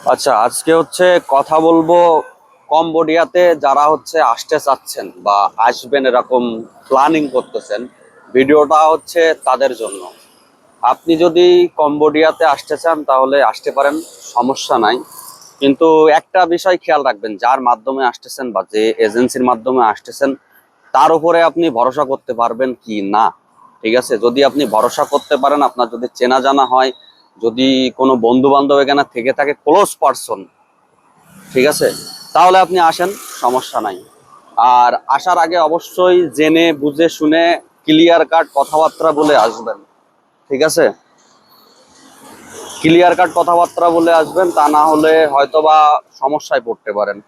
আচ্ছা আজকে হচ্ছে কথা বলব কম্বোডিয়াতে যারা হচ্ছে আসতে চাচ্ছেন বা আসবেন এরকম প্ল্যানিং করতেছেন, ভিডিওটা হচ্ছে তাদের জন্য। আপনি যদি কম্বোডিয়াতে আসতে চান তাহলে আসতে পারেন, সমস্যা নাই। কিন্তু একটা বিষয় খেয়াল রাখবেন, যার মাধ্যমে আসতেছেন বা যে এজেন্সির মাধ্যমে আসতেছেন, তার উপরে আপনি ভরসা করতে পারবেন কি না? ঠিক আছে? যদি আপনি ভরসা করতে পারেন, আপনার যদি চেনা জানা হয় যদি কোনো বন্ধু বান্ধব এখানে থেকে থাকে ক্লোজ পার্সন ঠিক আছে? তাহলে আপনি আসেন, সমস্যা নাই। আর আসার আগে অবশ্যই জেনে, বুঝে, শুনে ক্লিয়ার কাট কথাবার্তা বলে আসবেন, ঠিক আছে? ক্লিয়ার কাট কথাবার্তা বলে আসবেন, তা না হলে হয়তোবা সমস্যায় পড়তে পারেন।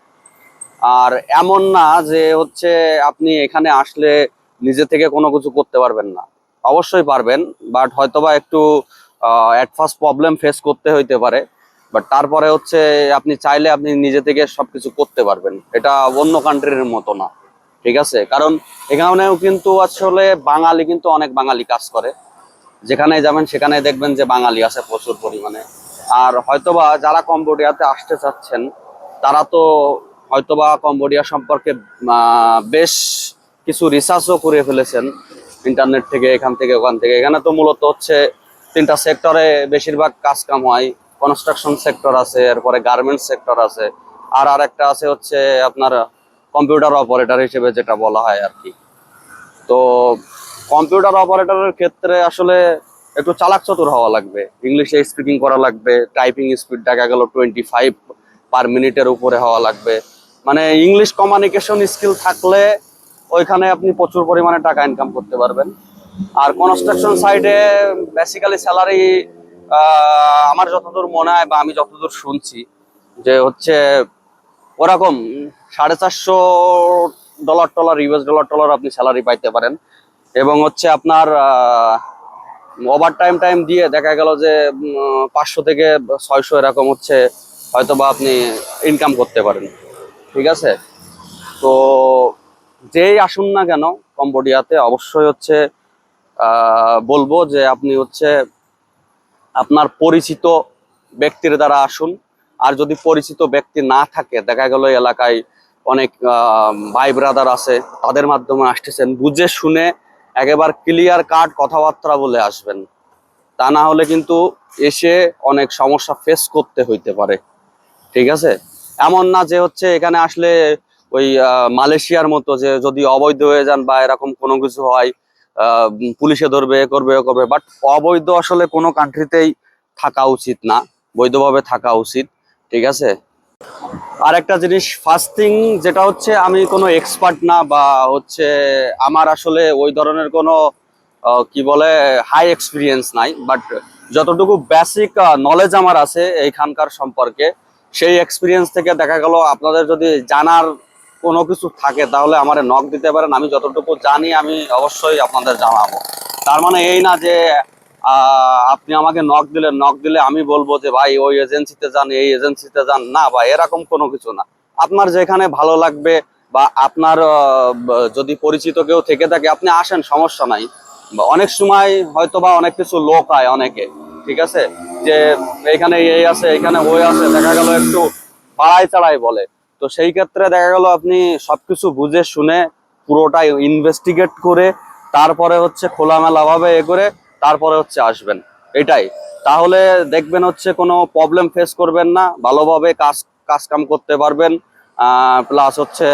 আর এমন না যে হচ্ছে আপনি এখানে আসলে নিজে থেকে কোনো কিছু করতে পারবেন না। অবশ্যই পারবেন বাট হয়তোবা একটু অ্যাট ফার্স্ট প্রবলেম ফেস করতে হইতে পারে বাট তারপরে হচ্ছে আপনি চাইলে আপনি নিজে থেকে সবকিছু করতে পারবেন। এটা অন্য কান্ট্রির মতো না, ঠিক আছে? কারণ এখানেও কিন্তু আসলে বাঙালি কিন্তু অনেক বাঙালি কাজ করে। যেখানে যাবেন সেখানে দেখবেন যে বাঙালি আছে প্রচুর পরিমাণে। আর হয়তোবা যারা কম্বোডিয়াতে আসতে চাচ্ছেন, তারা তো হয়তোবা কম্বোডিয়া সম্পর্কে বেশ কিছু রিসার্চও করে ফেলেছেন। ইন্টারনেট থেকে, এখান থেকে, ওখান থেকে। এখানে তো মূলত হচ্ছে তিনটা সেক্টরে বেশিরভাগ কাজ কাম হয়। কনস্ট্রাকশন সেক্টর আছে, এরপরে গার্মেন্টস সেক্টর আছে, আর আর একটা আছে হচ্ছে আপনার কম্পিউটার অপারেটর হিসেবে যেটা বলা হয় আর কি। তো কম্পিউটার অপারেটরের ক্ষেত্রে আসলে একটু চালাক চতুর হওয়া লাগবে। ইংলিশে স্পিকিং করা লাগবে টাইপিং স্পিড দেখা গেল টোয়েন্টি ফাইভ পার মিনিটের উপরে হওয়া লাগবে। মানে ইংলিশ কমিউনিকেশন স্কিল থাকলে ওইখানে আপনি প্রচুর পরিমাণে টাকা ইনকাম করতে পারবেন। আর কনস্ট্রাকশন সাইডে বেসিক্যালি স্যালারি আমার যতদূর মনে হয় বা আমি যতদূর শুনছি যে হচ্ছে ওরকম সাড়ে চারশো ডলার টলার ইউএস ডলার টলার আপনি স্যালারি পাইতে পারেন। এবং হচ্ছে আপনার ওভার টাইম টাইম দিয়ে দেখা গেল যে পাঁচশো থেকে ছয়শো এরকম হচ্ছে হয়তো বা আপনি ইনকাম করতে পারেন। ঠিক আছে? তো যেই আসুন না কেন কম্বোডিয়াতে অবশ্যই হচ্ছে বলব যে আপনি হচ্ছে আপনার পরিচিত ব্যক্তির দ্বারা আসুন। আর যদি পরিচিত ব্যক্তি না থাকে, দেখা গেল এলাকায় অনেক ভাই ব্রাদার আছে, তাদের মাধ্যমে আসতেছেন, বুঝে শুনে একেবারে ক্লিয়ার কাট কথাবার্তা বলে আসবেন। তা না হলে কিন্তু এসে অনেক সমস্যা ফেস করতে হইতে পারে। ঠিক আছে? এমন না যে হচ্ছে এখানে আসলে ওই মালয়েশিয়ার মতো যে যদি অবৈধ হয়ে যান বা এরকম কোনো কিছু হয় পুলিশে ধরবে, এ করবে এ করবে। বাট অবৈধ আসলে কোনো কান্ট্রিতেই থাকা উচিত না। বৈধভাবে থাকা উচিত, ঠিক আছে? আর একটা জিনিস ফাস্টিং যেটা হচ্ছে, আমি কোনো এক্সপার্ট না বা হচ্ছে আমার আসলে ওই ধরনের কোনো কি বলে হাই এক্সপিরিয়েন্স নাই। বাট যতটুকু বেসিক নলেজ আমার আছে এইখানকার সম্পর্কে, সেই এক্সপিরিয়েন্স থেকে দেখা গেল, আপনাদের যদি জানার কোনো কিছু থাকে, তাহলে আমার নক দিতে পারেন। আমি যতটুকু জানি, আমি অবশ্যই আপনাদের জানাব। তার মানে এই না যে আপনি আমাকে নক দিলেন নক দিলে আমি বলব যে, ভাই, ওই এজেন্সিতে যান, এই এজেন্সিতে যান। না ভাই, এরকম কোনো কিছু না। আপনার যেখানে ভালো লাগবে বা আপনার যদি পরিচিত কেউ থেকে থাকে, আপনি আসেন, সমস্যা নাই। অনেক সময় হয়তো বা অনেক কিছু লোক আয় অনেকে, ঠিক আছে? যে, এখানে এই আছে, এখানে ওই আছে, দেখা গেল একটু পাড়ায় চাড়াই বলে। তো সেই ক্ষেত্রে দেখা গেল আপনি সবকিছু বুঝে শুনে পুরোটাই ইনভেস্টিগেট করে তারপরে হচ্ছে খোলামেলা ভাবে এ করে তারপরে হচ্ছে আসবেন। এটাই। তাহলে দেখবেন হচ্ছে কোনো প্রবলেম ফেস করবেন না, ভালোভাবে কাজ কাজ কাম করতে পারবেন প্লাস হচ্ছে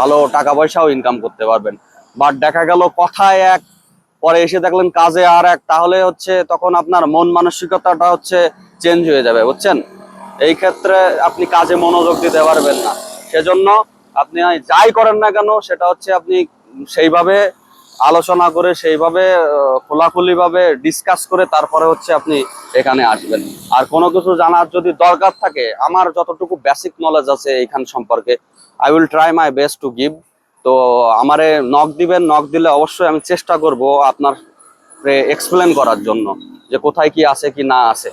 ভালো টাকা পয়সাও ইনকাম করতে পারবেন। বাট দেখা গেল কথায় এক, পরে এসে দেখলেন কাজে আর এক, তাহলে হচ্ছে তখন আপনার মন মানসিকতাটা হচ্ছে চেঞ্জ হয়ে যাবে, বুঝছেন? এই ক্ষেত্রে আপনি কাজে মনোযোগ দিতে পারবেন না। সেজন্য আপনি যাই করেন না কেন, সেটা হচ্ছে আপনি সেইভাবে আলোচনা করে, সেইভাবে খোলাখুলি ভাবে ডিসকাস করে তারপরে হচ্ছে আপনি এখানে আসবেন। আর কোনো কিছু জানার যদি দরকার থাকে, আমার যতটুকু বেসিক নলেজ আছে এইখান সম্পর্কে I will try my best to give তো আমারে নক দিবেন নক দিলে অবশ্যই আমি চেষ্টা করব আপনার এক্সপ্লেন করার জন্য যে কোথায় কি আছে কি না আছে।